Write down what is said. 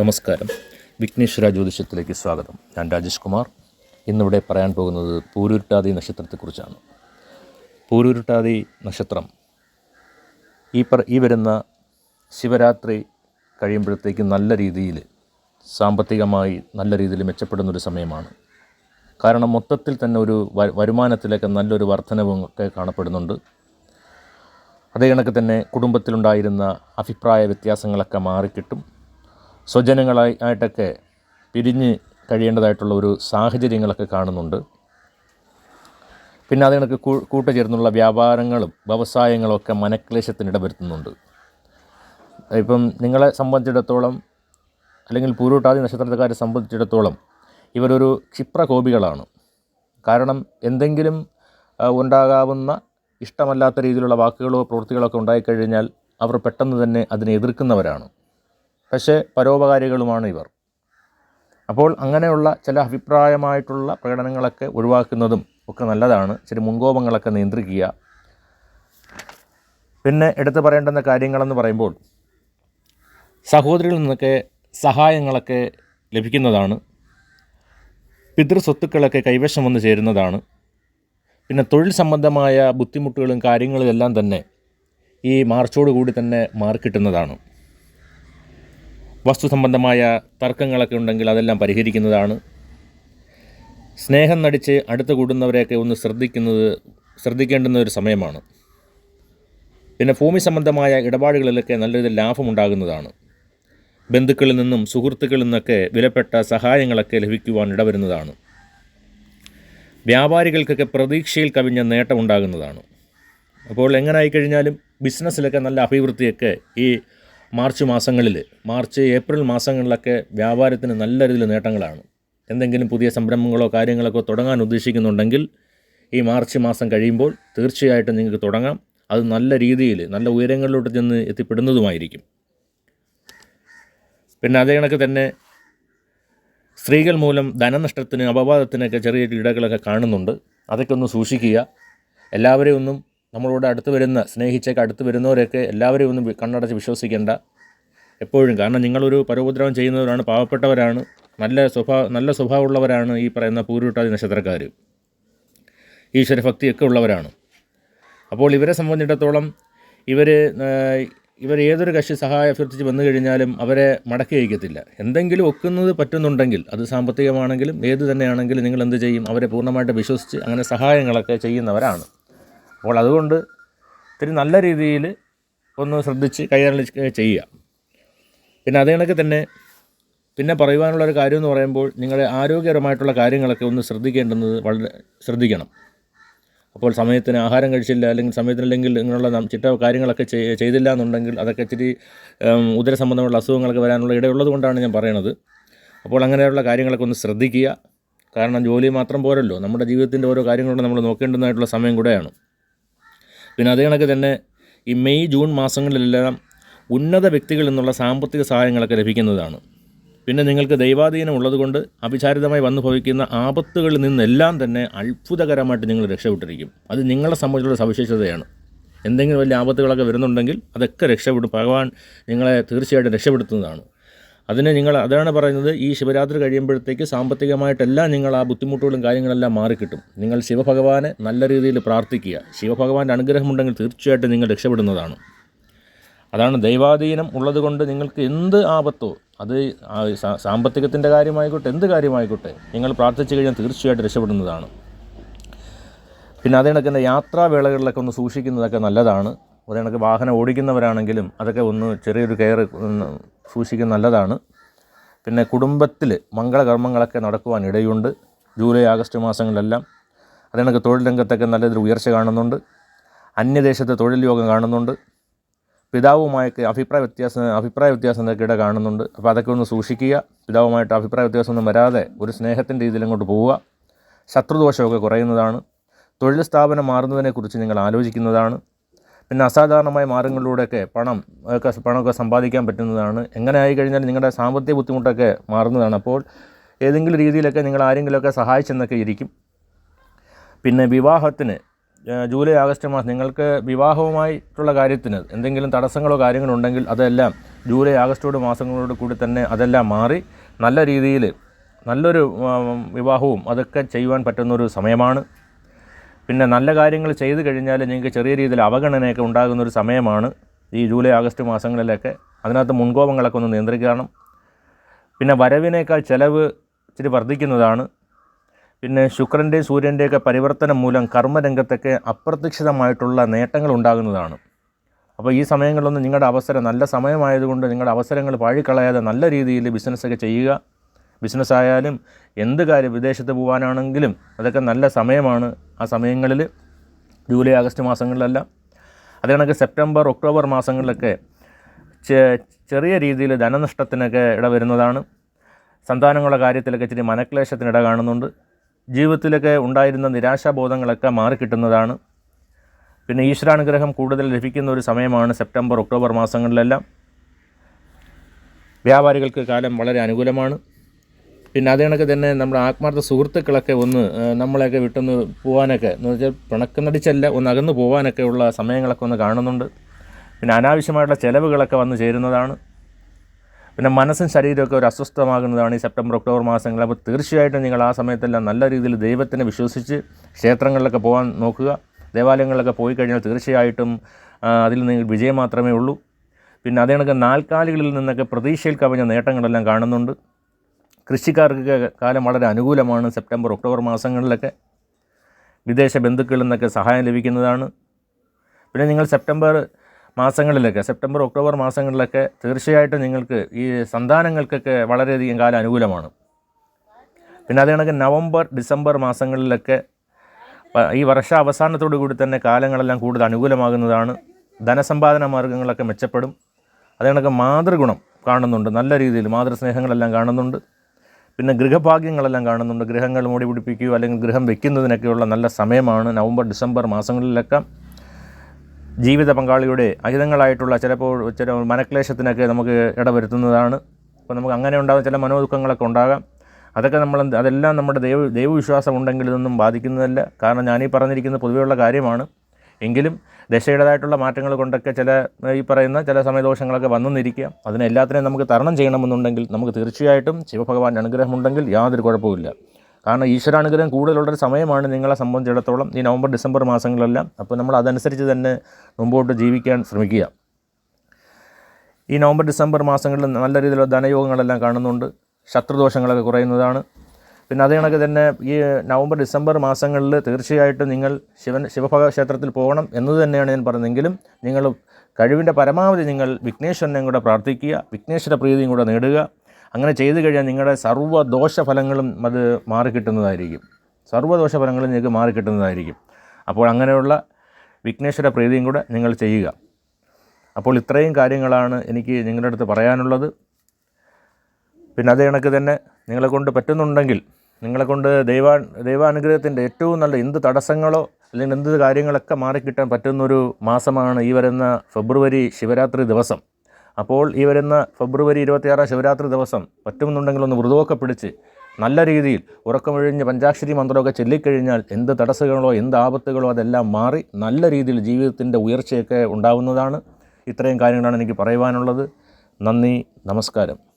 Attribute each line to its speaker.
Speaker 1: നമസ്കാരം. വിഘ്നേശ്വര ജ്യോതിഷത്തിലേക്ക് സ്വാഗതം. ഞാൻ രാജേഷ് കുമാർ. ഇന്നിവിടെ പറയാൻ പോകുന്നത് പൂരുരുട്ടാതി നക്ഷത്രത്തെക്കുറിച്ചാണ്. പൂരുരുട്ടാതി നക്ഷത്രം. ഈ പറ ഈ വരുന്ന ശിവരാത്രി കഴിയുമ്പോഴത്തേക്ക് നല്ല രീതിയിൽ സാമ്പത്തികമായി നല്ല രീതിയിൽ മെച്ചപ്പെടുന്നൊരു സമയമാണ്. കാരണം മൊത്തത്തിൽ തന്നെ ഒരു വരുമാനത്തിലേക്ക് നല്ലൊരു വർധനവും ഒക്കെ കാണപ്പെടുന്നുണ്ട്. അതേ കണക്ക് തന്നെ കുടുംബത്തിലുണ്ടായിരുന്ന അഭിപ്രായ വ്യത്യാസങ്ങളൊക്കെ മാറിക്കിട്ടും. സ്വജനങ്ങളായി ആയിട്ടൊക്കെ പിരിഞ്ഞ് കഴിയേണ്ടതായിട്ടുള്ള ഒരു സാഹചര്യങ്ങളൊക്കെ കാണുന്നുണ്ട്. പിന്നെ അത് കണക്ക് കൂട്ടുചേർന്നുള്ള വ്യാപാരങ്ങളും വ്യവസായങ്ങളും ഒക്കെ മനക്ലേശത്തിനിട വരുത്തുന്നുണ്ട് ഇപ്പം നിങ്ങളെ സംബന്ധിച്ചിടത്തോളം അല്ലെങ്കിൽ പൂരൂട്ടാതി നക്ഷത്രക്കാരെ സംബന്ധിച്ചിടത്തോളം ഇവരൊരു ക്ഷിപ്രകോപികളാണ്. കാരണം എന്തെങ്കിലും ഉണ്ടാകാവുന്ന ഇഷ്ടമല്ലാത്ത രീതിയിലുള്ള വാക്കുകളോ പ്രവൃത്തികളോ ഒക്കെ ഉണ്ടായിക്കഴിഞ്ഞാൽ അവർ പെട്ടെന്ന് തന്നെ അതിനെ എതിർക്കുന്നവരാണ്. പക്ഷേ പരോപകാരികളുമാണ് ഇവർ. അപ്പോൾ അങ്ങനെയുള്ള ചില അഭിപ്രായമായിട്ടുള്ള പ്രകടനങ്ങളൊക്കെ ഒഴിവാക്കുന്നതും ഒക്കെ നല്ലതാണ്. ചില മുൻകോപങ്ങളൊക്കെ നിയന്ത്രിക്കുക. പിന്നെ എടുത്തു പറയേണ്ടുന്ന കാര്യങ്ങളെന്ന് പറയുമ്പോൾ സഹോദരികളിൽ നിന്നൊക്കെ സഹായങ്ങളൊക്കെ ലഭിക്കുന്നതാണ്. പിതൃസ്വത്തുക്കളൊക്കെ കൈവശം വന്ന് ചേരുന്നതാണ്. പിന്നെ തൊഴിൽ സംബന്ധമായ ബുദ്ധിമുട്ടുകളും കാര്യങ്ങളും എല്ലാം തന്നെ ഈ മാർച്ചോടുകൂടി തന്നെ മാറിക്കിട്ടുന്നതാണ്. വസ്തു സംബന്ധമായ തർക്കങ്ങളൊക്കെ ഉണ്ടെങ്കിൽ അതെല്ലാം പരിഹരിക്കുന്നതാണ്. സ്നേഹം നടിച്ച് അടുത്ത് കൂടുന്നവരെയൊക്കെ ഒന്ന് ശ്രദ്ധിക്കുന്നത് ശ്രദ്ധിക്കേണ്ടുന്ന ഒരു സമയമാണ്. പിന്നെ ഭൂമി സംബന്ധമായ ഇടപാടുകളിലൊക്കെ നല്ലൊരു ലാഭമുണ്ടാകുന്നതാണ്. ബന്ധുക്കളിൽ നിന്നും സുഹൃത്തുക്കളിൽ നിന്നൊക്കെ വിലപ്പെട്ട സഹായങ്ങളൊക്കെ ലഭിക്കുവാൻ ഇടവരുന്നതാണ്. വ്യാപാരികൾക്കൊക്കെ പ്രതീക്ഷയിൽ കവിഞ്ഞ നേട്ടമുണ്ടാകുന്നതാണ്. അപ്പോൾ എങ്ങനെ ആയിക്കഴിഞ്ഞാലും ബിസിനസ്സിലൊക്കെ നല്ല അഭിവൃദ്ധിയൊക്കെ ഈ മാർച്ച് മാസങ്ങളിൽ മാർച്ച് ഏപ്രിൽ മാസങ്ങളിലൊക്കെ വ്യാപാരത്തിന് നല്ല രീതിയിൽ നേട്ടങ്ങളാണ്. എന്തെങ്കിലും പുതിയ സംരംഭങ്ങളോ കാര്യങ്ങളൊക്കെ തുടങ്ങാൻ ഉദ്ദേശിക്കുന്നുണ്ടെങ്കിൽ ഈ മാർച്ച് മാസം കഴിയുമ്പോൾ തീർച്ചയായിട്ടും നിങ്ങൾക്ക് തുടങ്ങാം. അത് നല്ല രീതിയിൽ നല്ല ഉയരങ്ങളിലോട്ട് ചെന്ന് എത്തിപ്പെടുന്നതുമായിരിക്കും. പിന്നെ അതേ കണക്ക് തന്നെ സ്ത്രീകൾ മൂലം ധനനഷ്ടത്തിന് അപവാദത്തിനൊക്കെ ചെറിയ ഇടകളൊക്കെ കാണുന്നുണ്ട്. അതൊക്കെ ഒന്ന് സൂക്ഷിക്കുക. എല്ലാവരെയും ഒന്നും നമ്മളോട് അടുത്ത് വരുന്ന സ്നേഹിച്ചൊക്കെ അടുത്ത് വരുന്നവരെയൊക്കെ എല്ലാവരെയും ഒന്ന് കണ്ണടച്ച് വിശ്വസിക്കേണ്ട എപ്പോഴും. കാരണം നിങ്ങളൊരു പരോപദ്രവം ചെയ്യുന്നവരാണ് പാവപ്പെട്ടവരാണ് നല്ല സ്വഭാവ നല്ല സ്വഭാവമുള്ളവരാണ് ഈ പറയുന്ന പൂരുട്ടാതി നക്ഷത്രക്കാർ ഈശ്വരഭക്തിയൊക്കെ ഉള്ളവരാണ്. അപ്പോൾ ഇവരെ സംബന്ധിച്ചിടത്തോളം ഇവർ ഇവർ ഏതൊരു കക്ഷി സഹായം അഭ്യർത്ഥിച്ച് വന്നു കഴിഞ്ഞാലും അവരെ മടക്കി അയക്കത്തില്ല. എന്തെങ്കിലും ഒക്കുന്നത് പറ്റുന്നുണ്ടെങ്കിൽ അത് സാമ്പത്തികമാണെങ്കിലും ഏത് തന്നെയാണെങ്കിലും നിങ്ങൾ എന്ത് ചെയ്യും? അവരെ പൂർണമായിട്ട് വിശ്വസിച്ച് അങ്ങനെ സഹായങ്ങളൊക്കെ ചെയ്യുന്നവരാണ്. അപ്പോൾ അതുകൊണ്ട് ഇത്തിരി നല്ല രീതിയിൽ ഒന്ന് ശ്രദ്ധിച്ച് കൈകാര്യം ചെയ്യുക. പിന്നെ അതേ കണക്ക് തന്നെ പിന്നെ പറയുവാനുള്ള ഒരു കാര്യം എന്ന് പറയുമ്പോൾ നിങ്ങളുടെ ആരോഗ്യപരമായിട്ടുള്ള കാര്യങ്ങളൊക്കെ ഒന്ന് ശ്രദ്ധിക്കേണ്ടുന്നത് വളരെ ശ്രദ്ധിക്കണം. അപ്പോൾ സമയത്തിന് ആഹാരം കഴിച്ചില്ല അല്ലെങ്കിൽ സമയത്തിനല്ലെങ്കിൽ ഇങ്ങനെയുള്ള ചിട്ട കാര്യങ്ങളൊക്കെ ചെയ്- ചെയ്തില്ല എന്നുണ്ടെങ്കിൽ അതൊക്കെ ഇച്ചിരി ഉദര സംബന്ധമുള്ള അസുഖങ്ങളൊക്കെ വരാനുള്ള ഇടയുള്ളത് കൊണ്ടാണ് ഞാൻ പറയണത്. അപ്പോൾ അങ്ങനെയുള്ള കാര്യങ്ങളൊക്കെ ഒന്ന് ശ്രദ്ധിക്കുക. കാരണം ജോലി മാത്രം പോരല്ലോ. നമ്മുടെ ജീവിതത്തിന്റെ ഓരോ കാര്യങ്ങളും നമ്മൾ നോക്കേണ്ടതായിട്ടുള്ള സമയം കൂടെയാണ്. പിന്നെ അതേ കണക്ക് തന്നെ ഈ മെയ് ജൂൺ മാസങ്ങളിലെല്ലാം ഉന്നത വ്യക്തികളിൽ നിന്നുള്ള സാമ്പത്തിക സഹായങ്ങളൊക്കെ ലഭിക്കുന്നതാണ്. പിന്നെ നിങ്ങൾക്ക് ദൈവാധീനം ഉള്ളതുകൊണ്ട് അവിചാരിതമായി വന്നു ഭവിക്കുന്ന ആപത്തുകളിൽ നിന്നെല്ലാം തന്നെ അത്ഭുതകരമായിട്ട് നിങ്ങൾ രക്ഷപ്പെട്ടിരിക്കും. അത് നിങ്ങളെ സംബന്ധിച്ചുള്ള സവിശേഷതയാണ്. എന്തെങ്കിലും വലിയ ആപത്തുകളൊക്കെ വരുന്നുണ്ടെങ്കിൽ അതൊക്കെ രക്ഷപ്പെടും. ഭഗവാൻ നിങ്ങളെ തീർച്ചയായിട്ടും രക്ഷപ്പെടുത്തുന്നതാണ്. അതിന് നിങ്ങൾ അതാണ് പറയുന്നത് ഈ ശിവരാത്രി കഴിയുമ്പോഴത്തേക്ക് സാമ്പത്തികമായിട്ടെല്ലാം നിങ്ങൾ ആ ബുദ്ധിമുട്ടുകളും കാര്യങ്ങളെല്ലാം മാറിക്കിട്ടും. നിങ്ങൾ ശിവഭഗവാനെ നല്ല രീതിയിൽ പ്രാർത്ഥിക്കുക. ശിവഭഗവാന്റെ അനുഗ്രഹമുണ്ടെങ്കിൽ തീർച്ചയായിട്ടും നിങ്ങൾ രക്ഷപ്പെടുന്നതാണ്. അതാണ് ദൈവാധീനം ഉള്ളതുകൊണ്ട് നിങ്ങൾക്ക് എന്ത് ആപത്തോ അത് സാമ്പത്തികത്തിന്റെ കാര്യമായിക്കോട്ടെ എന്ത് കാര്യമായിക്കോട്ടെ നിങ്ങൾ പ്രാർത്ഥിച്ചു കഴിഞ്ഞാൽ തീർച്ചയായിട്ടും രക്ഷപ്പെടുന്നതാണ്. പിന്നെ അതേ കണക്ക് യാത്രാവേളകളിലൊക്കെ ഒന്ന് സൂക്ഷിക്കുന്നതൊക്കെ നല്ലതാണ്. അതേ വാഹനം ഓടിക്കുന്നവരാണെങ്കിലും അതൊക്കെ ഒന്ന് ചെറിയൊരു കെയർ സൂക്ഷിക്കുന്ന നല്ലതാണ്. പിന്നെ കുടുംബത്തിൽ മംഗളകർമ്മങ്ങളൊക്കെ നടക്കുവാൻ ഇടയുണ്ട്. ജൂലൈ ആഗസ്റ്റ് മാസങ്ങളിലെല്ലാം. അതേ തൊഴിൽ രംഗത്തൊക്കെ നല്ലൊരു ഉയർച്ച കാണുന്നുണ്ട്. അന്യദേശത്തെ തൊഴിൽ യോഗം കാണുന്നുണ്ട്. പിതാവുമായൊക്കെ അഭിപ്രായ വ്യത്യാസം അഭിപ്രായ വ്യത്യാസം എന്നൊക്കെ ഇട കാണുന്നുണ്ട്. അപ്പോൾ അതൊക്കെ ഒന്ന് സൂക്ഷിക്കുക. പിതാവുമായിട്ട് അഭിപ്രായ വ്യത്യാസമൊന്നും വരാതെ ഒരു സ്നേഹത്തിന്റെ രീതിയിൽ അങ്ങോട്ട് പോവുക. ശത്രുദോഷമൊക്കെ കുറയുന്നതാണ്. തൊഴിൽ സ്ഥാപനം മാറുന്നതിനെക്കുറിച്ച് നിങ്ങൾ ആലോചിക്കുന്നതാണ്. പിന്നെ അസാധാരണമായ മാർഗങ്ങളിലൂടെയൊക്കെ പണം ഒക്കെ പണമൊക്കെ സമ്പാദിക്കാൻ പറ്റുന്നതാണ്. എങ്ങനെ ആയി കഴിഞ്ഞാൽ നിങ്ങളുടെ സാമ്പത്തിക ബുദ്ധിമുട്ടൊക്കെ മാറുന്നതാണ്. അപ്പോൾ ഏതെങ്കിലും രീതിയിലൊക്കെ നിങ്ങൾ ആരെങ്കിലുമൊക്കെ സഹായിച്ചെന്നൊക്കെ ഇരിക്കും. പിന്നെ വിവാഹത്തിന് ജൂലൈ ആഗസ്റ്റ് മാസം നിങ്ങൾക്ക് വിവാഹവുമായിട്ടുള്ള കാര്യത്തിന് എന്തെങ്കിലും തടസ്സങ്ങളോ കാര്യങ്ങളോ ഉണ്ടെങ്കിൽ അതെല്ലാം ജൂലൈ ആഗസ്റ്റോട് മാസങ്ങളോട് കൂടി തന്നെ അതെല്ലാം മാറി നല്ല രീതിയിൽ നല്ലൊരു വിവാഹവും അതൊക്കെ ചെയ്യുവാൻ പറ്റുന്നൊരു സമയമാണ്. പിന്നെ നല്ല കാര്യങ്ങൾ ചെയ്തു കഴിഞ്ഞാൽ നിങ്ങൾക്ക് ചെറിയ രീതിയിൽ അവഗണനയൊക്കെ ഉണ്ടാകുന്ന ഒരു സമയമാണ് ഈ ജൂലൈ ആഗസ്റ്റ് മാസങ്ങളിലൊക്കെ. അതിനകത്ത് മുൻകോപങ്ങളൊക്കെ ഒന്ന് നിയന്ത്രിക്കണം. പിന്നെ വരവിനേക്കാൾ ചിലവ് ഇച്ചിരി വർദ്ധിക്കുന്നതാണ്. പിന്നെ ശുക്രന്റെയും സൂര്യന്റെയൊക്കെ പരിവർത്തനം മൂലം കർമ്മരംഗത്തൊക്കെ അപ്രതീക്ഷിതമായിട്ടുള്ള നേട്ടങ്ങൾ ഉണ്ടാകുന്നതാണ്. അപ്പോൾ ഈ സമയങ്ങളിലൊന്നും നിങ്ങളുടെ അവസരം നല്ല സമയമായതുകൊണ്ട് നിങ്ങളുടെ അവസരങ്ങൾ പാഴിക്കളയാതെ നല്ല രീതിയിൽ ബിസിനസ്സൊക്കെ ചെയ്യുക. ബിസിനസ് ആയാലും എന്ത് കാര്യം വിദേശത്ത് പോകാനാണെങ്കിലും അതൊക്കെ നല്ല സമയമാണ്. ആ സമയങ്ങളിൽ ജൂലൈ ആഗസ്റ്റ് മാസങ്ങളിലെല്ലാം. അത് കണക്ക് സെപ്റ്റംബർ ഒക്ടോബർ മാസങ്ങളിലൊക്കെ ചെറിയ രീതിയിൽ ധനനഷ്ടത്തിനൊക്കെ ഇടവരുന്നതാണ് സന്താനങ്ങളുടെ കാര്യത്തിലൊക്കെ ഇച്ചിരി മനക്ലേശത്തിന് ഇട കാണുന്നുണ്ട്. ജീവിതത്തിലൊക്കെ ഉണ്ടായിരുന്ന നിരാശാബോധങ്ങളൊക്കെ മാറിക്കിട്ടുന്നതാണ് പിന്നെ ഈശ്വരാനുഗ്രഹം കൂടുതൽ ലഭിക്കുന്ന ഒരു സമയമാണ് സെപ്റ്റംബർ ഒക്ടോബർ മാസങ്ങളിലെല്ലാം. വ്യാപാരികൾക്ക് കാലം വളരെ അനുകൂലമാണ്. പിന്നെ അതേ കണക്ക് തന്നെ നമ്മുടെ ആത്മാർത്ഥ സുഹൃത്തുക്കളൊക്കെ ഒന്ന് നമ്മളെയൊക്കെ വിട്ടൊന്ന് പോകാനൊക്കെ എന്ന് വെച്ചാൽ പിണക്കുന്നടിച്ചല്ല ഒന്ന് അകന്നു പോകാനൊക്കെ ഉള്ള സമയങ്ങളൊക്കെ ഒന്ന് കാണുന്നുണ്ട്. പിന്നെ അനാവശ്യമായിട്ടുള്ള ചിലവുകളൊക്കെ വന്നു ചേരുന്നതാണ്. പിന്നെ മനസ്സും ശരീരമൊക്കെ ഒരു അസ്വസ്ഥമാകുന്നതാണ് ഈ സെപ്റ്റംബർ ഒക്ടോബർ മാസങ്ങളിൽ. അപ്പോൾ തീർച്ചയായിട്ടും നിങ്ങൾ ആ സമയത്തെല്ലാം നല്ല രീതിയിൽ ദൈവത്തിനെ വിശ്വസിച്ച് ക്ഷേത്രങ്ങളിലൊക്കെ പോകാൻ നോക്കുക. ദേവാലയങ്ങളിലൊക്കെ പോയി കഴിഞ്ഞാൽ തീർച്ചയായിട്ടും അതിൽ നിങ്ങൾ വിജയം മാത്രമേ ഉള്ളൂ. പിന്നെ അതേ കണക്ക് നാൽക്കാലികളിൽ നിന്നൊക്കെ പ്രതീക്ഷയിൽ കവിഞ്ഞ നേട്ടങ്ങളെല്ലാം കാണുന്നുണ്ട്. കൃഷിക്കാർക്ക് കാലം വളരെ അനുകൂലമാണ്. സെപ്റ്റംബർ ഒക്ടോബർ മാസങ്ങളിലൊക്കെ വിദേശ ബന്ധുക്കളിൽ നിന്നൊക്കെ സഹായം ലഭിക്കുന്നതാണ്. പിന്നെ നിങ്ങൾ സെപ്റ്റംബർ മാസങ്ങളിലൊക്കെ സെപ്റ്റംബർ ഒക്ടോബർ മാസങ്ങളിലൊക്കെ തീർച്ചയായിട്ടും നിങ്ങൾക്ക് ഈ സന്താനങ്ങൾക്കൊക്കെ വളരെയധികം കാലം അനുകൂലമാണ്. പിന്നെ അതേ കണക്ക് നവംബർ ഡിസംബർ മാസങ്ങളിലൊക്കെ ഈ വർഷ അവസാനത്തോടു കൂടി തന്നെ കാലങ്ങളെല്ലാം കൂടുതൽ അനുകൂലമാകുന്നതാണ്. ധനസമ്പാദന മാർഗങ്ങളൊക്കെ മെച്ചപ്പെടും. അതേ കണക്ക് മാതൃഗുണം കാണുന്നുണ്ട്. നല്ല രീതിയിൽ മാതൃസ്നേഹങ്ങളെല്ലാം കാണുന്നുണ്ട്. പിന്നെ ഗൃഹഭാഗ്യങ്ങളെല്ലാം കാണുന്നുണ്ട്. ഗൃഹങ്ങൾ മൂടി പിടിപ്പിക്കുകയോ അല്ലെങ്കിൽ ഗൃഹം വെക്കുന്നതിനൊക്കെയുള്ള നല്ല സമയമാണ്. നവംബർ ഡിസംബർ മാസങ്ങളിലൊക്കെ ജീവിത പങ്കാളിയുടെ അഹിതങ്ങളായിട്ടുള്ള ചിലപ്പോൾ ചില മനക്ലേശത്തിനൊക്കെ നമുക്ക് ഇടവരുത്തുന്നതാണ്. അപ്പോൾ നമുക്ക് അങ്ങനെ ഉണ്ടാകുന്ന ചില മനോദുഃഖങ്ങളൊക്കെ ഉണ്ടാകാം. അതൊക്കെ നമ്മൾ അതെല്ലാം നമ്മുടെ ദൈവ ദൈവവിശ്വാസം ഉണ്ടെങ്കിൽ ഇതൊന്നും ബാധിക്കുന്നതല്ല. കാരണം ഞാനീ പറഞ്ഞിരിക്കുന്ന പൊതുവെയുള്ള കാര്യമാണ്. എങ്കിലും ദശയുടേതായിട്ടുള്ള മാറ്റങ്ങൾ കൊണ്ടൊക്കെ ചില ഈ പറയുന്ന ചില സമയദോഷങ്ങളൊക്കെ വന്നെന്നിരിക്കാം അതിനെ എല്ലാത്തിനെയും നമുക്ക് തരണം ചെയ്യണമെന്നുണ്ടെങ്കിൽ നമുക്ക് തീർച്ചയായിട്ടും ശിവഭഗവാന്റെ അനുഗ്രഹമുണ്ടെങ്കിൽ യാതൊരു കുഴപ്പമില്ല കാരണം ഈശ്വരാനുഗ്രഹം കൂടുതലുള്ളൊരു സമയമാണ് നിങ്ങളെ സംബന്ധിച്ചിടത്തോളം ഈ നവംബർ ഡിസംബർ മാസങ്ങളെല്ലാം. അപ്പോൾ നമ്മൾ അതനുസരിച്ച് തന്നെ മുമ്പോട്ട് ജീവിക്കാൻ ശ്രമിക്കുക. ഈ നവംബർ ഡിസംബർ മാസങ്ങളിൽ നല്ല രീതിയിലുള്ള ധനയോഗങ്ങളെല്ലാം കാണുന്നുണ്ട്. ശത്രുദോഷങ്ങളൊക്കെ കുറയുന്നതാണ്. പിന്നെ അതേ കണക്ക് തന്നെ ഈ നവംബർ ഡിസംബർ മാസങ്ങളിൽ തീർച്ചയായിട്ടും നിങ്ങൾ ശിവൻ ശിവഭഗ ക്ഷേത്രത്തിൽ പോകണം എന്ന് തന്നെയാണ് ഞാൻ പറയുന്നതെങ്കിലും നിങ്ങൾ കഴിവിന്റെ പരമാവധി നിങ്ങൾ വിഘ്നേശ്വരനെയും കൂടെ പ്രാർത്ഥിക്കുക വിഘ്നേശ്വര പ്രീതിയും കൂടെ നേടുക. അങ്ങനെ ചെയ്തു കഴിഞ്ഞാൽ നിങ്ങളുടെ സർവ ദോഷഫലങ്ങളും അത് മാറിക്കിട്ടുന്നതായിരിക്കും സർവദോഷഫലങ്ങളും നിങ്ങൾക്ക് മാറിക്കിട്ടുന്നതായിരിക്കും അപ്പോൾ അങ്ങനെയുള്ള വിഘ്നേശ്വര പ്രീതിയും കൂടെ നിങ്ങൾ ചെയ്യുക. അപ്പോൾ ഇത്രയും കാര്യങ്ങളാണ് എനിക്ക് നിങ്ങളുടെ അടുത്ത് പറയാനുള്ളത്. പിന്നെ അതേ കണക്ക് തന്നെ നിങ്ങളെ കൊണ്ട് പറ്റുന്നുണ്ടെങ്കിൽ നിങ്ങളെ കൊണ്ട് ദൈവാ ദൈവാനുഗ്രഹത്തിന്റെ ഏറ്റവും നല്ല എന്ത് തടസ്സങ്ങളോ അല്ലെങ്കിൽ എന്ത് കാര്യങ്ങളൊക്കെ മാറിക്കിട്ടാൻ പറ്റുന്നൊരു മാസമാണ് ഈ വരുന്ന ഫെബ്രുവരി ശിവരാത്രി ദിവസം. അപ്പോൾ ഈ വരുന്ന ഫെബ്രുവരി ഇരുപത്തിയാറാം ശിവരാത്രി ദിവസം പറ്റുമെന്നുണ്ടെങ്കിൽ ഒന്ന് വ്രതമൊക്കെ പിടിച്ച് നല്ല രീതിയിൽ ഉറക്കമൊഴിഞ്ഞ് പഞ്ചാക്ഷരി മന്ത്രമൊക്കെ ചൊല്ലിക്കഴിഞ്ഞാൽ എന്ത് തടസ്സങ്ങളോ എന്ത് ആപത്തുകളോ അതെല്ലാം മാറി നല്ല രീതിയിൽ ജീവിതത്തിന്റെ ഉയർച്ചയൊക്കെ ഉണ്ടാവുന്നതാണ്. ഇത്രയും കാര്യങ്ങളാണ് എനിക്ക് പറയുവാനുള്ളത്. നന്ദി നമസ്കാരം.